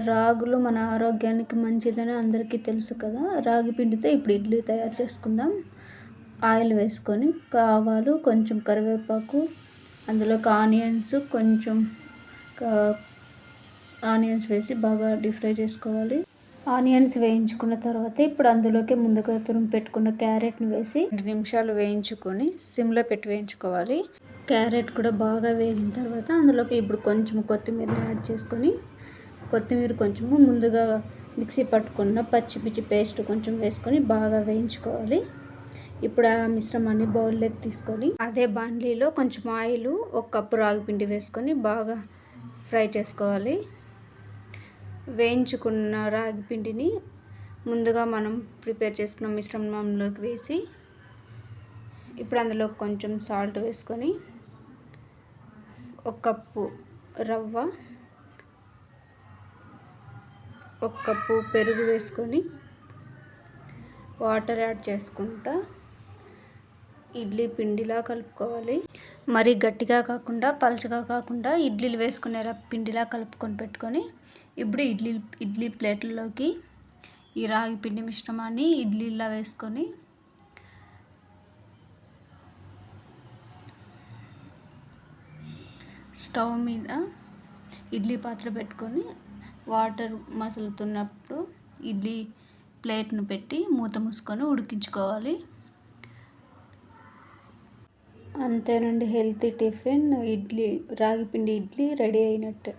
రాగులు మన ఆరోగ్యానికి మంచిదని అందరికీ తెలుసు కదా. రాగి పిండితో ఇప్పుడు ఇడ్లీ తయారు చేసుకుందాం. ఆయిల్ వేసుకొని ఆవాలు కొంచెం కరివేపాకు అందులోకి ఆనియన్స్ కొంచెం ఆనియన్స్ వేసి బాగా డీప్ ఫ్రై చేసుకోవాలి. ఆనియన్స్ వేయించుకున్న తర్వాత ఇప్పుడు అందులోకి ముందుగా తురుము పెట్టుకున్న క్యారెట్ని వేసి రెండు నిమిషాలు వేయించుకొని సిమ్లో పెట్టి వేయించుకోవాలి. క్యారెట్ కూడా బాగా వేగిన తర్వాత అందులోకి ఇప్పుడు కొంచెం కొత్తిమీర యాడ్ చేసుకొని కొత్తిమీర కొంచెము ముందుగా మిక్సీ పట్టుకున్న పచ్చి పిచ్చి పేస్ట్ కొంచెం వేసుకొని బాగా వేయించుకోవాలి. ఇప్పుడు ఆ మిశ్రమాన్ని బౌల్లోకి తీసుకొని అదే బాండ్లీలో కొంచెం ఆయిల్ ఒక కప్పు రాగి పిండి వేసుకొని బాగా ఫ్రై చేసుకోవాలి. వేయించుకున్న రాగి పిండిని ముందుగా మనం ప్రిపేర్ చేసుకున్న మిశ్రమంలోకి వేసి ఇప్పుడు అందులో కొంచెం సాల్ట్ వేసుకొని ఒక కప్పు రవ్వ ఒక కప్పు పెరుగు వేసుకొని వాటర్ యాడ్ చేసుకుంటా. ఇడ్లీ పిండిలా కలుపుకోవాలి. మరీ గట్టిగా కాకుండా పలచగా కాకుండా ఇడ్లీలు వేసుకునేలా పిండిలా కలుపుకొని పెట్టుకొని ఇప్పుడు ఇడ్లీ ఇడ్లీ ప్లేట్లలోకి ఈ రాగి పిండి మిశ్రమాన్ని ఇడ్లీలా వేసుకొని స్టవ్ మీద ఇడ్లీ పాత్ర పెట్టుకొని వాటర్ మసులుతున్నప్పుడు ఇడ్లీ ప్లేట్ను పెట్టి మూత మూసుకొని ఉడికించుకోవాలి. అంతేనండి హెల్తీ టిఫిన్. ఇడ్లీ రాగిపిండి ఇడ్లీ రెడీ అయినట్టే.